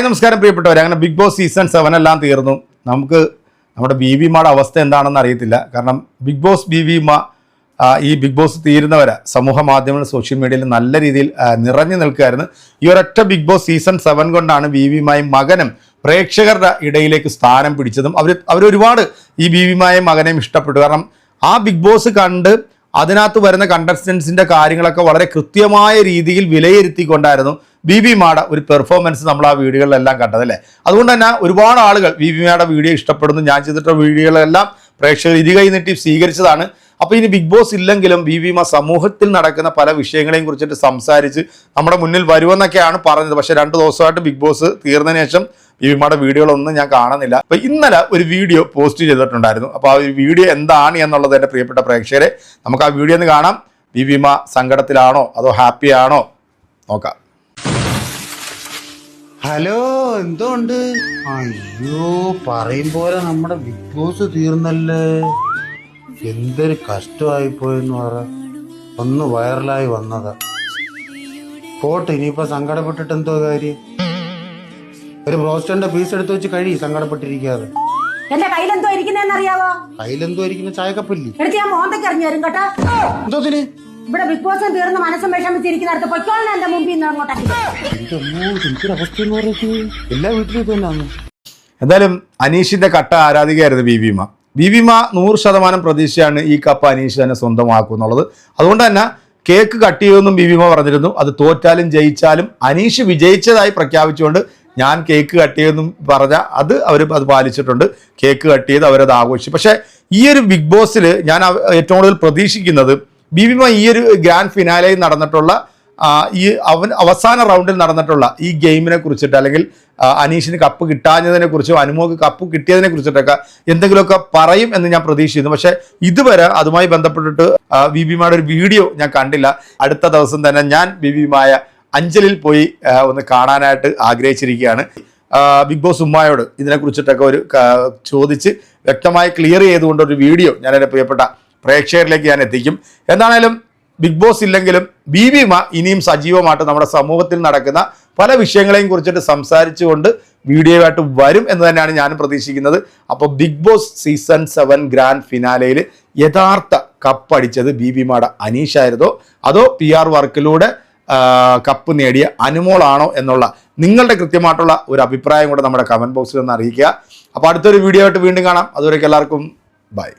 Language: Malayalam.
ഹായ് നമസ്കാരം പ്രിയപ്പെട്ടവർ അങ്ങനെ ബിഗ് ബോസ് സീസൺ സെവൻ എല്ലാം തീർന്നു. നമുക്ക് നമ്മുടെ ബി വി മാടെ അവസ്ഥ എന്താണെന്ന് അറിയത്തില്ല. കാരണം ബിഗ് ബോസ് ബി വി മാ ഈ ബിഗ് ബോസ് തീരുന്നവരെ സമൂഹ മാധ്യമങ്ങൾ സോഷ്യൽ മീഡിയയിൽ നല്ല രീതിയിൽ നിറഞ്ഞു നിൽക്കുകയായിരുന്നു. ഈ ഒരൊറ്റ ബിഗ് ബോസ് സീസൺ സെവൻ കൊണ്ടാണ് ബി വി മായും മകനും പ്രേക്ഷകരുടെ ഇടയിലേക്ക് സ്ഥാനം പിടിച്ചതും. അവർ അവരൊരുപാട് ഈ ബി വി മായും മകനെയും ഇഷ്ടപ്പെട്ടു. കാരണം ആ ബിഗ് ബോസ് കണ്ട് അതിനകത്ത് വരുന്ന കണ്ടസ്റ്റൻസിന്റെ കാര്യങ്ങളൊക്കെ വളരെ കൃത്യമായ രീതിയിൽ വിലയിരുത്തിക്കൊണ്ടായിരുന്നു ബി ബി മാഡ ഒരു പെർഫോമൻസ് നമ്മൾ ആ വീഡിയോകളിലെല്ലാം കണ്ടതല്ലേ അതുകൊണ്ട് തന്നെ ഒരുപാട് ആളുകൾ ബി ബി മാഡ വീഡിയോ ഇഷ്ടപ്പെടുന്നു. ഞാൻ ചെയ്തിട്ടുള്ള വീഡിയോകളെല്ലാം പ്രേക്ഷകർ ഇരുകൈ നീട്ടി സ്വീകരിച്ചതാണ്. അപ്പോൾ ഇനി ബിഗ് ബോസ് ഇല്ലെങ്കിലും വി വിമ സമൂഹത്തിൽ നടക്കുന്ന പല വിഷയങ്ങളെയും കുറിച്ചിട്ട് സംസാരിച്ച് നമ്മുടെ മുന്നിൽ വരുമെന്നൊക്കെയാണ് പറഞ്ഞത്. പക്ഷേ രണ്ട് ദിവസമായിട്ട് ബിഗ് ബോസ് തീർന്നതിന് ശേഷം വി വിമാടെ വീഡിയോകളൊന്നും ഞാൻ കാണുന്നില്ല. അപ്പൊ ഇന്നലെ ഒരു വീഡിയോ പോസ്റ്റ് ചെയ്തിട്ടുണ്ടായിരുന്നു. അപ്പോൾ ആ ഒരു വീഡിയോ എന്താണ് എന്നുള്ളത് എന്റെ പ്രിയപ്പെട്ട പ്രേക്ഷകരെ നമുക്ക് ആ വീഡിയോ ഒന്ന് കാണാം. വി വിമ സങ്കടത്തിലാണോ? അതോ ഹാപ്പി ആണോ നോക്കാം. ഹലോ എന്തോണ്ട്? അയ്യോ പറയും പോലെ നമ്മുടെ ബിഗ് ബോസ് തീർന്നല്ലേ? എന്തൊരു കഷ്ടമായി പോയെന്ന് പറ. ഒന്ന് വൈറലായി വന്നതാ. പോട്ടെ ഇനിയിപ്പോ സങ്കടപ്പെട്ടിട്ട് എന്തോ കാര്യം? ഒരു ബ്രോസ്റ്ററിന്റെ പീസ് എടുത്തു വെച്ച് കഴി സങ്കടപ്പെട്ടിരിക്കാതെ. എന്റെ കയ്യിലെന്തോ ഇരിക്കുന്നതെന്ന് അറിയാവോ കയ്യിലെന്തോ ഇരിക്കുന്ന ചായക്കപ്പില്ലേ? എടുത്ത് ഞാൻ മോന്തയ്ക്ക് എറിഞ്ഞു വരും കേട്ടോ. ഇവിടെ ബിഗ് ബോസ് തീർന്ന് മനസ്സും വിഷമിച്ചിരിക്കുന്നിടത്ത് പൊയ്ക്കോളിനെ എന്റെ മുമ്പിൽ നിന്ന് അങ്ങോട്ടേക്ക് അവസ്ഥ എല്ലാ വീട്ടിലും എന്തായാലും അനീഷിന്റെ കട്ട ആരാധികയായിരുന്നു ബി ബി മാ ബി ബി നൂറ് ശതമാനം പ്രതീക്ഷയാണ് ഈ കപ്പ് അനീഷ് തന്നെ സ്വന്തമാക്കും എന്നുള്ളത് അതുകൊണ്ട് തന്നെ കേക്ക് കട്ട് ചെയ്യുമെന്നും ബി ബി പറഞ്ഞിരുന്നു. അത് തോറ്റാലും ജയിച്ചാലും അനീഷ് വിജയിച്ചതായി പ്രഖ്യാപിച്ചുകൊണ്ട് ഞാൻ കേക്ക് കട്ട് ചെയ്യുമെന്നും പറഞ്ഞ അത് അവർ അത് പാലിച്ചിട്ടുണ്ട്. കേക്ക് കട്ട് ചെയ്ത് അവരത് ആഘോഷിച്ചു. പക്ഷേ ഈ ഒരു ബിഗ് ബോസിൽ ഞാൻ ഏറ്റവും കൂടുതൽ പ്രതീക്ഷിക്കുന്നത് ബിബിമ ഈ ഒരു ഗ്രാൻഡ് ഫിനാലയിൽ നടന്നിട്ടുള്ള ഈ അവൻ അവസാന റൗണ്ടിൽ നടന്നിട്ടുള്ള ഈ ഗെയിമിനെ കുറിച്ചിട്ട് അല്ലെങ്കിൽ അനീഷിന് കപ്പ് കിട്ടാഞ്ഞതിനെ കുറിച്ചും അനുമോക്ക് കപ്പ് കിട്ടിയതിനെ കുറിച്ചിട്ടൊക്കെ എന്തെങ്കിലുമൊക്കെ പറയും എന്ന് ഞാൻ പ്രതീക്ഷിക്കുന്നു. പക്ഷേ ഇതുവരെ അതുമായി ബന്ധപ്പെട്ടിട്ട് ബി ബിമായുടെ ഒരു വീഡിയോ ഞാൻ കണ്ടില്ല. അടുത്ത ദിവസം തന്നെ ഞാൻ ബി ബിമായ അഞ്ചലിൽ പോയി ഒന്ന് കാണാനായിട്ട് ആഗ്രഹിച്ചിരിക്കുകയാണ്. ബിഗ് ബോസ് ഉമ്മായോട് ഇതിനെക്കുറിച്ചിട്ടൊക്കെ ഒരു ചോദിച്ച് വ്യക്തമായി ക്ലിയർ ചെയ്തുകൊണ്ട് ഒരു വീഡിയോ ഞാൻ എന്റെ പ്രിയപ്പെട്ട പ്രേക്ഷകരിലേക്ക് ഞാൻ എത്തിക്കും. എന്താണേലും ബിഗ് ബോസ് ഇല്ലെങ്കിലും ബി ബി മ ഇനിയും സജീവമായിട്ട് നമ്മുടെ സമൂഹത്തിൽ നടക്കുന്ന പല വിഷയങ്ങളെയും കുറിച്ചിട്ട് സംസാരിച്ചുകൊണ്ട് വീഡിയോയായിട്ട് വരും എന്ന് തന്നെയാണ് ഞാനും പ്രതീക്ഷിക്കുന്നത്. അപ്പോൾ Bigg Boss season seven grand ഫിനാലയിൽ യഥാർത്ഥ കപ്പടിച്ചത് ബി ബി മാട അനീഷായിരുന്നോ അതോ പി ആർ വർക്കിലൂടെ കപ്പ് നേടിയ അനുമോളാണോ എന്നുള്ള നിങ്ങളുടെ കൃത്യമായിട്ടുള്ള ഒരു അഭിപ്രായം കൂടെ നമ്മുടെ കമന്റ് ബോക്സിൽ ഒന്ന് അറിയിക്കുക. അപ്പോൾ അടുത്തൊരു വീഡിയോ ആയിട്ട് വീണ്ടും കാണാം. അതുവരേക്കും എല്ലാവർക്കും ബൈ.